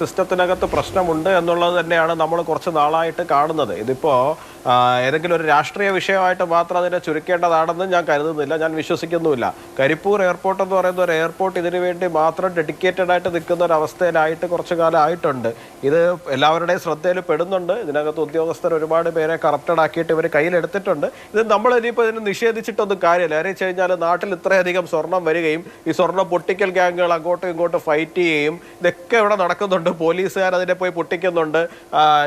സിസ്റ്റത്തിനകത്ത് പ്രശ്നമുണ്ട് എന്നുള്ളത് തന്നെയാണ് നമ്മൾ കുറച്ച് നാളായിട്ട് കാണുന്നത്. ഇതിപ്പോ ആ, ഏതെങ്കിലും ഒരു രാഷ്ട്രീയ വിഷയമായിട്ട് മാത്രം അതിനെ ചുരുക്കേണ്ടതാണെന്ന് ഞാൻ കരുതുന്നില്ല. ഞാൻ വിശ്വസിക്കുന്നുമില്ല. കരിപ്പൂർ എയർപോർട്ട് എന്ന് പറയുന്ന ഒരു എയർപോർട്ട് ഇതിനു വേണ്ടി മാത്രം ഡെഡിക്കേറ്റഡ് ആയിട്ട് നിൽക്കുന്ന ഒരു അവസ്ഥയിലായിട്ട് കുറച്ചു കാലം ആയിട്ടുണ്ട്. ഇത് എല്ലാവരുടെയും ശ്രദ്ധയിൽ പെടുന്നുണ്ട്. ഇതിനകത്ത് ഉദ്യോഗസ്ഥർ ഒരുപാട് പേരെ കറപ്റ്റഡ് ആക്കിയിട്ട് ഇവർ കയ്യിലെടുത്തിട്ടുണ്ട് ഇത് നമ്മൾ ഇനിയിപ്പോൾ ഇതിന് നിഷേധിച്ചിട്ടൊന്നും കാര്യമില്ല. കാര്യം വെച്ച് കഴിഞ്ഞാൽ നാട്ടിൽ ഇത്രയധികം സ്വർണം വരികയും ഈ സ്വർണം പൊട്ടിക്കൽ ഗ്യാങ്ങുകൾ അങ്ങോട്ടും ഇങ്ങോട്ടും ഫൈറ്റ് ചെയ്യുകയും ഇതൊക്കെ ഇവിടെ നടക്കുന്നുണ്ട്. പോലീസുകാർ അതിനെ പോയി പൊട്ടിക്കുന്നുണ്ട്.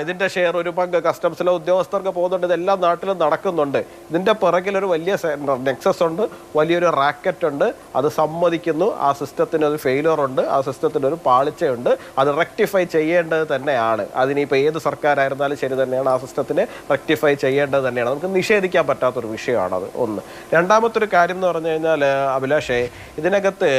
ഇതിന്റെ ഷെയർ ഒരു പങ്ക് കസ്റ്റംസിലെ ഉദ്യോഗസ്ഥർക്ക് പോകുന്നുണ്ട്. ഇതെല്ലാം നാട്ടിലും നടക്കുന്നുണ്ട്. ഇതിന്റെ പിറകിൽ ഒരു വലിയ നെക്സസ് ഉണ്ട്. വലിയൊരു റാക്കറ്റ് ഉണ്ട്. അത് സമ്മതിക്കുന്നു. ആ സിസ്റ്റത്തിന് ഒരു ഫെയിലിയർ ഉണ്ട്. ആ സിസ്റ്റത്തിന് ഒരു പാളിച്ചയുണ്ട്. അത് റെക്ടിഫൈ ചെയ്യേണ്ടത് തന്നെയാണ്. അതിനിപ്പോൾ ഏത് സർക്കാരായിരുന്നാലും ശരി തന്നെയാണ് ആ സിസ്റ്റത്തിനെ റെക്ടിഫൈ ചെയ്യേണ്ടത് തന്നെയാണ്. നമുക്ക് നിഷേധിക്കാൻ പറ്റാത്തൊരു വിഷയമാണത് ഒന്ന്. രണ്ടാമത്തൊരു കാര്യം എന്ന് പറഞ്ഞു കഴിഞ്ഞാൽ അഭിലാഷേ ഇതിനകത്ത്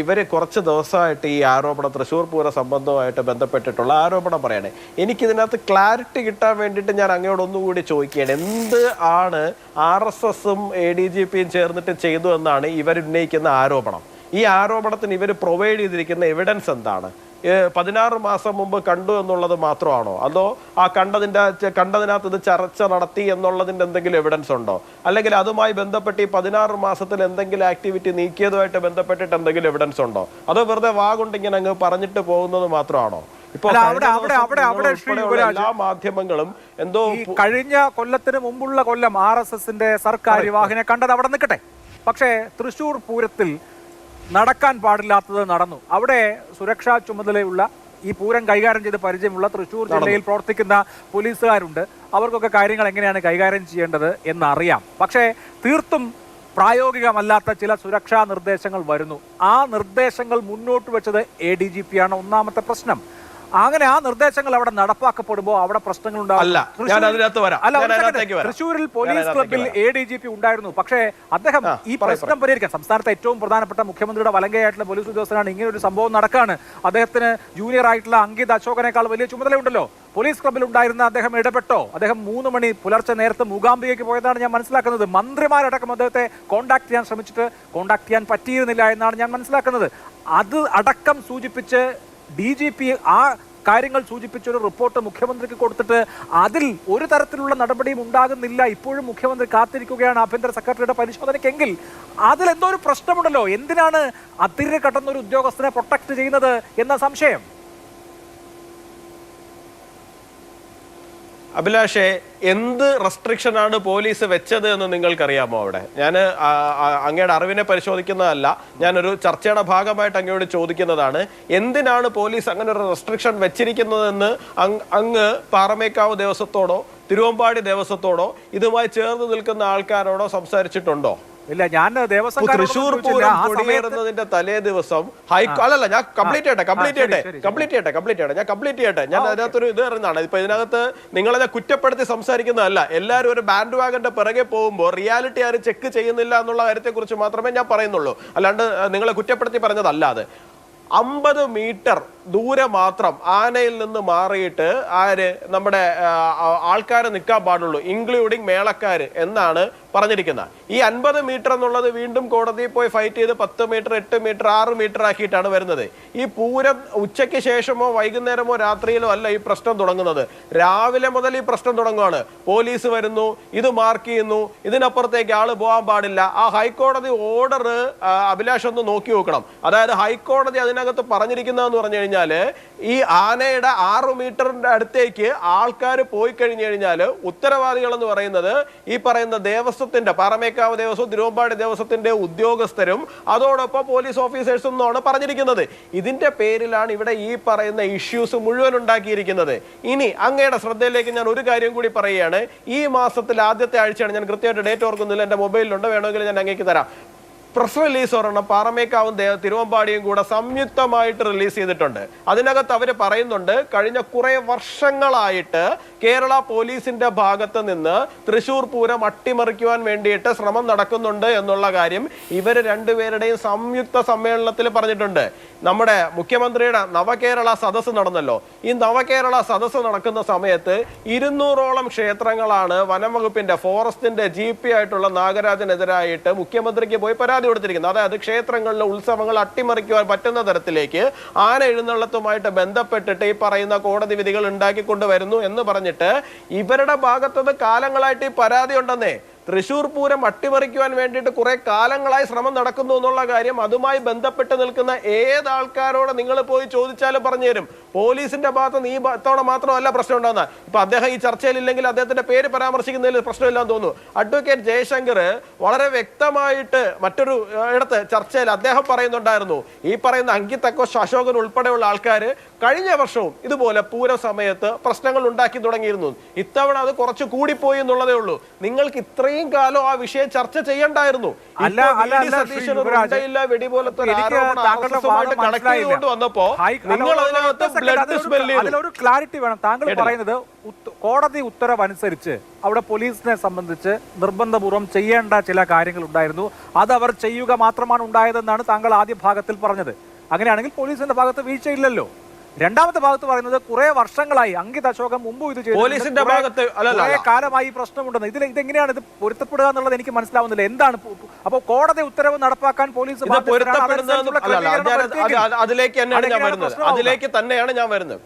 ഇവർ കുറച്ച് ദിവസമായിട്ട് ഈ ആരോപണം തൃശ്ശൂർ പൂര സംബന്ധവുമായിട്ട് ബന്ധപ്പെട്ടിട്ടുള്ള ആരോപണം പറയണേ. എനിക്കിതിനകത്ത് ക്ലാരിറ്റി കിട്ടാൻ വേണ്ടിയിട്ട് ഞാൻ അങ്ങയോട് ഒന്നുകൂടി ചോദിക്കുകയാണ്. എന്ത് ആണ് ആർ എസ് എസും എ ഡി ജി പിയും ചേർന്നിട്ട് ചെയ്തു എന്നാണ് ഇവർ ഉന്നയിക്കുന്ന ആരോപണം. ഈ ആരോപണത്തിന് ഇവർ പ്രൊവൈഡ് ചെയ്തിരിക്കുന്ന എവിഡൻസ് എന്താണ്? പതിനാറ് മാസം മുമ്പ് കണ്ടു എന്നുള്ളത് മാത്രമാണോ? അതോ ആ കണ്ടതിന്റെ കണ്ടതിനകത്ത് ഇത് ചർച്ച നടത്തി എന്നുള്ളതിന്റെ എന്തെങ്കിലും എവിഡൻസ് ഉണ്ടോ? അല്ലെങ്കിൽ അതുമായി ബന്ധപ്പെട്ട് ഈ പതിനാറ് മാസത്തിൽ എന്തെങ്കിലും ആക്ടിവിറ്റി നീക്കിയതുമായിട്ട് ബന്ധപ്പെട്ടിട്ട് എന്തെങ്കിലും എവിഡൻസ് ഉണ്ടോ? അതോ വെറുതെ വാഗുണ്ടിങ്ങനെ അങ്ങ് പറഞ്ഞിട്ട് പോകുന്നത് മാത്രമാണോ? അവിടെ- അവിടെ- അവിടെ- അവിടെ ശ്രീ ഉൾപ്പെടെയുള്ള യുവരാജ് മാധ്യമങ്ങളും എന്തോ കഴിഞ്ഞ കൊല്ലത്തിന് മുമ്പുള്ള കൊല്ലം ആർ എസ് എസിന്റെ സർക്കാർ വാഹനെ കണ്ടത് അവിടെ നിൽക്കട്ടെ. പക്ഷേ തൃശൂർ പൂരത്തിൽ നടക്കാൻ പാടില്ലാത്തത് നടന്നു. അവിടെ സുരക്ഷാ ചുമതലയുള്ള ഈ പൂരം കൈകാര്യം ചെയ്ത് പരിചയമുള്ള തൃശൂർ ജില്ലയിൽ പ്രവർത്തിക്കുന്ന പോലീസുകാരുണ്ട്. അവർക്കൊക്കെ കാര്യങ്ങൾ എങ്ങനെയാണ് കൈകാര്യം ചെയ്യേണ്ടത് എന്നറിയാം. പക്ഷേ തീർത്തും പ്രായോഗികമല്ലാത്ത ചില സുരക്ഷാ നിർദ്ദേശങ്ങൾ വരുന്നു. ആ നിർദ്ദേശങ്ങൾ മുന്നോട്ട് വെച്ചത് എ ഡി ജി പി ആണ്. ഒന്നാമത്തെ പ്രശ്നം. അങ്ങനെ ആ നിർദ്ദേശങ്ങൾ അവിടെ നടപ്പാക്കപ്പെടുമ്പോൾ അവിടെ പ്രശ്നങ്ങൾ തൃശ്ശൂരിൽ- പോലീസ് ക്ലബിൽ എ ഡി ജി പി ഉണ്ടായിരുന്നു. പക്ഷേ അദ്ദേഹം ഈ പ്രശ്നം പരിഹരിക്കാൻ സംസ്ഥാനത്തെ ഏറ്റവും പ്രധാനപ്പെട്ട മുഖ്യമന്ത്രിയുടെ വലങ്കയായിട്ടുള്ള പോലീസ് ഉദ്യോഗസ്ഥനാണ്. ഇങ്ങനെ ഒരു സംഭവം നടക്കാണ്. അദ്ദേഹത്തിന് ജൂനിയർ ആയിട്ടുള്ള അങ്കിത് അശോകനേക്കാൾ വലിയ ചുമതലയുണ്ടല്ലോ. പോലീസ് ക്ലബിൽ ഉണ്ടായിരുന്ന അദ്ദേഹം ഇടപെട്ടോ? അദ്ദേഹം മൂന്ന് മണി പുലർച്ചെ നേരത്തെ മൂകാംബികയ്ക്ക് പോയതാണ് ഞാൻ മനസ്സിലാക്കുന്നത്. മന്ത്രിമാരടക്കം അദ്ദേഹത്തെ കോണ്ടാക്ട് ചെയ്യാൻ ശ്രമിച്ചിട്ട് കോണ്ടാക്ട് ചെയ്യാൻ പറ്റിയിരുന്നില്ല എന്നാണ് ഞാൻ മനസ്സിലാക്കുന്നത്. അത് അടക്കം സൂചിപ്പിച്ച് ഡി ജി പി ആ കാര്യങ്ങൾ സൂചിപ്പിച്ച ഒരു റിപ്പോർട്ട് മുഖ്യമന്ത്രിക്ക് കൊടുത്തിട്ട് അതിൽ ഒരു തരത്തിലുള്ള നടപടിയും ഉണ്ടാകുന്നില്ല. ഇപ്പോഴും മുഖ്യമന്ത്രി കാത്തിരിക്കുകയാണ് ആഭ്യന്തര സെക്രട്ടറിയുടെ പരിശോധനയ്ക്കെങ്കിൽ. അതിൽ എന്തോ ഒരു പ്രശ്നമുണ്ടല്ലോ? എന്തിനാണ് അതിര് കട്ടുന്ന ഒരു ഉദ്യോഗസ്ഥനെ പ്രൊട്ടക്ട് ചെയ്യുന്നത് എന്ന സംശയം? അഭിലാഷേ എന്ത് റെസ്ട്രിക്ഷൻ ആണ് പോലീസ് വെച്ചത് എന്ന് നിങ്ങൾക്കറിയാമോ അവിടെ? ഞാൻ അങ്ങയുടെ അറിവിനെ പരിശോധിക്കുന്നതല്ല ഞാനൊരു ചർച്ചയുടെ ഭാഗമായിട്ട് അങ്ങയോട് ചോദിക്കുന്നതാണ് എന്തിനാണ് പോലീസ് അങ്ങനെ ഒരു റെസ്ട്രിക്ഷൻ വെച്ചിരിക്കുന്നതെന്ന് അങ് അങ്ങ് പാറമേക്കാവ് ദേവസ്വത്തോടോ തിരുവമ്പാടി ദേവസ്വത്തോടോ ഇതുമായി ചേർന്ന് നിൽക്കുന്ന ആൾക്കാരോടോ സംസാരിച്ചിട്ടുണ്ടോ? ഇല്ല ഞാൻ ദേവസ്വം തൃശൂർ തൃശ്ശൂർ പൂരം കൊടിയേറുന്നതിന്റെ തലേ ദിവസം ഹൈക്കോ അല്ലല്ല ഞാൻ കംപ്ലീറ്റ് ചെയ്യട്ടെ കംപ്ലീറ്റ് ചെയ്യട്ടെ. കംപ്ലീറ്റ് ചെയ്യട്ടെ കംപ്ലീറ്റ് ചെയ്യട്ടെ ഞാൻ കംപ്ലീറ്റ് ചെയ്യട്ടെ. ഞാൻ അതിനകത്തൊരു ഇത് അറിയുന്നതാണ് ഇപ്പൊ ഇതിനകത്ത് നിങ്ങളെ ഞാൻ കുറ്റപ്പെടുത്തി സംസാരിക്കുന്നതല്ല. എല്ലാവരും ഒരു ബാൻഡ് വാഗന്റെ പിറകെ പോകുമ്പോൾ റിയാലിറ്റി ആരും ചെക്ക് ചെയ്യുന്നില്ല എന്നുള്ള കാര്യത്തെ കുറിച്ച് മാത്രമേ ഞാൻ പറയുന്നുള്ളൂ. അല്ലാണ്ട് നിങ്ങളെ കുറ്റപ്പെടുത്തി പറഞ്ഞതല്ല അത് അമ്പത് മീറ്റർ ദൂരെ മാത്രം ആനയിൽ നിന്ന് മാറിയിട്ട് ആര് നമ്മുടെ ആൾക്കാരെ നിൽക്കാൻ പാടുള്ളൂ ഇൻക്ലൂഡിങ് മേളക്കാര് എന്നാണ് പറഞ്ഞിരിക്കുന്നത് ഈ അൻപത് മീറ്റർ എന്നുള്ളത് വീണ്ടും കോടതിയിൽ പോയി ഫൈറ്റ് ചെയ്ത് പത്ത് മീറ്റർ എട്ട് മീറ്റർ ആറ് മീറ്റർ ആക്കിയിട്ടാണ് വരുന്നത്. ഈ പൂരം ഉച്ചയ്ക്ക് ശേഷമോ വൈകുന്നേരമോ രാത്രിയിലോ അല്ല ഈ പ്രശ്നം തുടങ്ങുന്നത്. രാവിലെ മുതൽ ഈ പ്രശ്നം തുടങ്ങുകയാണ് പോലീസ് വരുന്നു ഇത് മാർക്ക് ചെയ്യുന്നു ഇതിനപ്പുറത്തേക്ക് ആൾ പോകാൻ പാടില്ല. ആ ഹൈക്കോടതി ഓർഡർ അഭിലാഷ് ഒന്ന് നോക്കി നോക്കണം. അതായത് ഹൈക്കോടതി അതിനകത്ത് പറഞ്ഞിരിക്കുന്നതെന്ന് പറഞ്ഞു കഴിഞ്ഞാൽ ഈ ആനയുടെ ആറ് മീറ്ററിന്റെ അടുത്തേക്ക് ആൾക്കാർ പോയി കഴിഞ്ഞു കഴിഞ്ഞാൽ ഉത്തരവാദികൾ എന്ന് പറയുന്നത് ഈ പറയുന്ന ദേവസ്വത്തിന്റെ പാറമേക്കാവ് ദേവസ്വം തിരുവമ്പാടി ദേവസ്വത്തിന്റെ ഉദ്യോഗസ്ഥരും അതോടൊപ്പം പോലീസ് ഓഫീസേഴ്സും എന്നാണ് പറഞ്ഞിരിക്കുന്നത്. ഇതിന്റെ പേരിലാണ് ഇവിടെ ഈ പറയുന്ന ഇഷ്യൂസ് മുഴുവൻ ഉണ്ടാക്കിയിരിക്കുന്നത്. ഇനി അങ്ങയുടെ ശ്രദ്ധയിലേക്ക് ഞാൻ ഒരു കാര്യം കൂടി പറയുകയാണ്. ഈ മാസത്തിൽ ആദ്യത്തെ ആഴ്ചയാണ്. ഞാൻ കൃത്യമായിട്ട് ഡേറ്റ് ഓർക്കുന്നില്ല. എന്റെ മൊബൈലിലുണ്ട്. വേണമെങ്കിൽ ഞാൻ അങ്ങേക്ക് തരാം. പ്രസ് റിലീസ് ഒരെണ്ണം പാറമേക്കാവും തിരുവമ്പാടിയും കൂടെ സംയുക്തമായിട്ട് റിലീസ് ചെയ്തിട്ടുണ്ട്. അതിനകത്ത് അവർ പറയുന്നുണ്ട് കഴിഞ്ഞ കുറേ വർഷങ്ങളായിട്ട് കേരള പോലീസിന്റെ ഭാഗത്ത് നിന്ന് തൃശൂർ പൂരം അട്ടിമറിക്കുവാൻ വേണ്ടിയിട്ട് ശ്രമം നടക്കുന്നുണ്ട് എന്നുള്ള കാര്യം ഇവർ രണ്ടുപേരുടെയും സംയുക്ത സമ്മേളനത്തിൽ പറഞ്ഞിട്ടുണ്ട്. നമ്മുടെ മുഖ്യമന്ത്രിയുടെ നവകേരള സദസ്സ് നടന്നല്ലോ. ഈ നവകേരള സദസ്സ് നടക്കുന്ന സമയത്ത് ഇരുന്നൂറോളം ക്ഷേത്രങ്ങളാണ് വനം വകുപ്പിന്റെ ഫോറസ്റ്റിന്റെ ജി പി ആയിട്ടുള്ള നാഗരാജനെതിരായിട്ട് മുഖ്യമന്ത്രിക്ക് പോയി പരാതി കൊടുത്തിരിക്കുന്നത്. അതായത് ക്ഷേത്രങ്ങളിലെ ഉത്സവങ്ങൾ അട്ടിമറിക്കുവാൻ പറ്റുന്ന തരത്തിലേക്ക് ആന എഴുന്നള്ളത്തുമായിട്ട് ബന്ധപ്പെട്ടിട്ട് ഈ പറയുന്ന കോടതി വിധികൾ ഉണ്ടാക്കിക്കൊണ്ടുവരുന്നു എന്ന് പറഞ്ഞിട്ട് ഇവരുടെ ഭാഗത്തുനിന്ന് കാലങ്ങളായിട്ട് ഈ പരാതി ഉണ്ടെന്നേ. തൃശൂർ പൂരം അട്ടിമറിക്കുവാൻ വേണ്ടിയിട്ട് കുറെ കാലങ്ങളായി ശ്രമം നടക്കുന്നു എന്നുള്ള കാര്യം അതുമായി ബന്ധപ്പെട്ട് നിൽക്കുന്ന ഏത് ആൾക്കാരോട് നിങ്ങൾ പോയി ചോദിച്ചാലും പറഞ്ഞു തരും പോലീസിന്റെ ഭാഗത്ത് നീ ഇത്തവണ മാത്രമല്ല പ്രശ്നം ഉണ്ടാകുന്ന ഇപ്പൊ അദ്ദേഹം ഈ ചർച്ചയിൽ ഇല്ലെങ്കിൽ അദ്ദേഹത്തിന്റെ പേര് പരാമർശിക്കുന്നതിൽ പ്രശ്നമില്ലാന്ന് തോന്നുന്നു. അഡ്വക്കേറ്റ് ജയശങ്കർ വളരെ വ്യക്തമായിട്ട് മറ്റൊരു ഇടത്ത് ചർച്ചയിൽ അദ്ദേഹം പറയുന്നുണ്ടായിരുന്നു. ഈ പറയുന്ന അങ്കിത് അക്കോഷ് അശോകൻ ഉൾപ്പെടെയുള്ള ആൾക്കാർ കഴിഞ്ഞ വർഷവും ഇതുപോലെ പൂര സമയത്ത് പ്രശ്നങ്ങൾ ഉണ്ടാക്കി തുടങ്ങിയിരുന്നു. ഇത്തവണ അത് കുറച്ച് കൂടിപ്പോയി എന്നുള്ളതേ ഉള്ളൂ. നിങ്ങൾക്ക് ഇത്രയും കാലം ആ വിഷയം ചർച്ച ചെയ്യണ്ടായിരുന്നു അല്ല, അല്ല, വി സതീശൻ ശ്രീ ഒരു യുവരാജ്. ഉണ്ടയില്ല വെടി പോലത്തെ ഒരു എനിക്ക് ആരോപണം താങ്കളുടെ RSS ഉമായിട്ട് വാദം കണക്ട് മനസ്സിലായില്ല. ചെയ്തുകൊണ്ട് വന്നപ്പോ നിങ്ങൾ അതിനകത്ത് ക്ലാരിറ്റി വേണം താങ്കൾ. പറയുന്നത് കോടതി ഉത്തരവനുസരിച്ച് അവിടെ പോലീസിനെ സംബന്ധിച്ച് നിർബന്ധപൂർവം ചെയ്യേണ്ട ചില കാര്യങ്ങൾ ഉണ്ടായിരുന്നു അത് അവർ ചെയ്യുക മാത്രമാണ് ഉണ്ടായതെന്നാണ് താങ്കൾ ആദ്യ ഭാഗത്തിൽ പറഞ്ഞത് അങ്ങനെയാണെങ്കിൽ പോലീസിന്റെ ഭാഗത്ത് വീഴ്ചയില്ലല്ലോ രണ്ടാമത്തെ ഭാഗത്ത് പറയുന്നത് കുറെ വർഷങ്ങളായി അങ്കിത് അശോകം മുമ്പ് ഇത്. പോലീസിന്റെ ഭാഗത്ത് കാലമായി പ്രശ്നമുണ്ടെന്ന്. ഇതിൽ ഇതെങ്ങനെയാണ് ഇത് പൊരുത്തപ്പെടുക എന്നുള്ളത് എനിക്ക് മനസ്സിലാവുന്നില്ല. എന്താണ് അപ്പൊ കോടതി ഉത്തരവ് നടപ്പാക്കാൻ പോലീസ് അതിലേക്ക് തന്നെയാണ് ഞാൻ വരുന്നത്. അതിലേക്ക് തന്നെയാണ് ഞാൻ വരുന്നത്.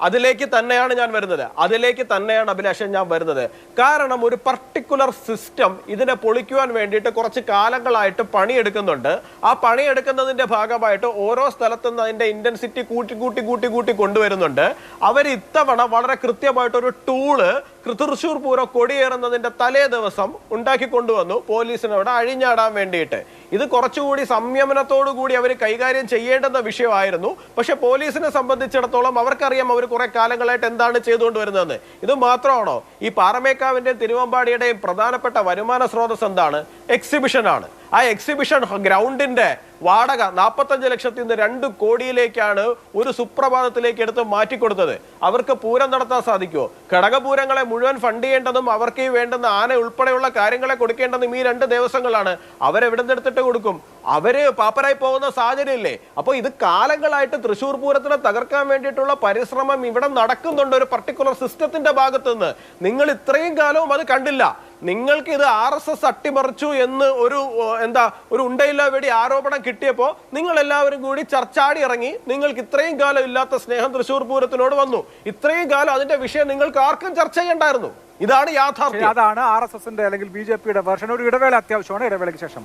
അതിലേക്ക് തന്നെയാണ് ഞാൻ വരുന്നത്. അതിലേക്ക് തന്നെയാണ് അഭിലാഷൻ ഞാൻ വരുന്നത്. കാരണം ഒരു പർട്ടിക്കുലർ സിസ്റ്റം ഇതിനെ പൊളിക്കുവാൻ വേണ്ടിയിട്ട് കുറച്ച് കാലങ്ങളായിട്ട് പണിയെടുക്കുന്നുണ്ട്. ആ പണിയെടുക്കുന്നതിന്റെ ഭാഗമായിട്ട് ഓരോ സ്ഥലത്തും അതിന്റെ ഇന്റൻസിറ്റി കൂട്ടി കൂട്ടി കൂട്ടി കൂട്ടി കൊണ്ടുവരുന്നുണ്ട്. അവർ ഇത്തവണ വളരെ കൃത്യമായിട്ട് ഒരു ടൂൾ തൃശൂർ പൂരം കൊടിയേറുന്നതിന്റെ തലേ ദിവസം ഉണ്ടാക്കി കൊണ്ടുവന്നു പോലീസിനവിടെ അഴിഞ്ഞാടാൻ വേണ്ടിയിട്ട്. ഇത് കുറച്ചുകൂടി സംയമനത്തോടു കൂടി അവർ കൈകാര്യം ചെയ്യേണ്ടുന്ന വിഷയമായിരുന്നു. പക്ഷെ പോലീസിനെ സംബന്ധിച്ചിടത്തോളം അവർക്കറിയാം അവർ കുറെ കാലങ്ങളായിട്ട് എന്താണ് ചെയ്തുകൊണ്ട് വരുന്നതെന്ന് ഇത് മാത്രമാണോ? ഈ പാറമേക്കാവിന്റെയും തിരുവമ്പാടിയുടെയും പ്രധാനപ്പെട്ട വരുമാന സ്രോതസ് എന്താണ്? എക്സിബിഷൻ ആണ്. ആ എക്സിബിഷൻ ഗ്രൗണ്ടിന്റെ വാടക നാൽപ്പത്തഞ്ച് ലക്ഷത്തിൽ നിന്ന് രണ്ട് കോടിയിലേക്കാണ് ഒരു സുപ്രഭാതത്തിലേക്ക് എടുത്ത് മാറ്റിക്കൊടുത്തത്. അവർക്ക് പൂരം നടത്താൻ സാധിക്കുമോ ഘടകപൂരങ്ങളെ മുഴുവൻ ഫണ്ട് ചെയ്യേണ്ടതും അവർക്ക് വേണ്ടുന്ന ആന ഉൾപ്പെടെയുള്ള കാര്യങ്ങളെ കൊടുക്കേണ്ടതും ഈ രണ്ട് ദിവസങ്ങളാണ് അവരെവിടെ നിന്നെടുത്തിട്ട് കൊടുക്കും. അവർ പാപ്പരായി പോകുന്ന സാഹചര്യമില്ലേ? അപ്പൊ ഇത് കാലങ്ങളായിട്ട് തൃശൂർ പൂരത്തിനെ തകർക്കാൻ വേണ്ടിയിട്ടുള്ള പരിശ്രമം ഇവിടെ നടക്കുന്നുണ്ട് ഒരു പർട്ടിക്കുലർ സിസ്റ്റത്തിന്റെ ഭാഗത്തുനിന്ന്. നിങ്ങൾ ഇത്രയും കാലവും അത് കണ്ടില്ല. നിങ്ങൾക്ക് ഇത് ആർ എസ് എസ് അട്ടിമറിച്ചു എന്ന് ഒരു എന്താ ഒരു ഉണ്ടയില്ല വെടി ആരോപണം കിട്ടിയപ്പോൾ നിങ്ങൾ എല്ലാവരും കൂടി ചർച്ചാടി ഇറങ്ങി നിങ്ങൾക്ക് ഇത്രയും കാലം ഇല്ലാത്ത സ്നേഹം തൃശ്ശൂർ പൂരത്തിനോട് വന്നു. ഇത്രയും കാലം അതിന്റെ വിഷയം നിങ്ങൾക്ക് ആർക്കും ചർച്ച ചെയ്യണ്ടായിരുന്നു. ഇതാണ് യാഥാർത്ഥ്യം. അതാണ് ആർ എസ് എസിന്റെ അല്ലെങ്കിൽ ബി ജെ പിയുടെ വേർഷൻ ഒരു ഇടവേള അത്യാവശ്യമാണ് ഇടവേളയ്ക്ക് ശേഷം.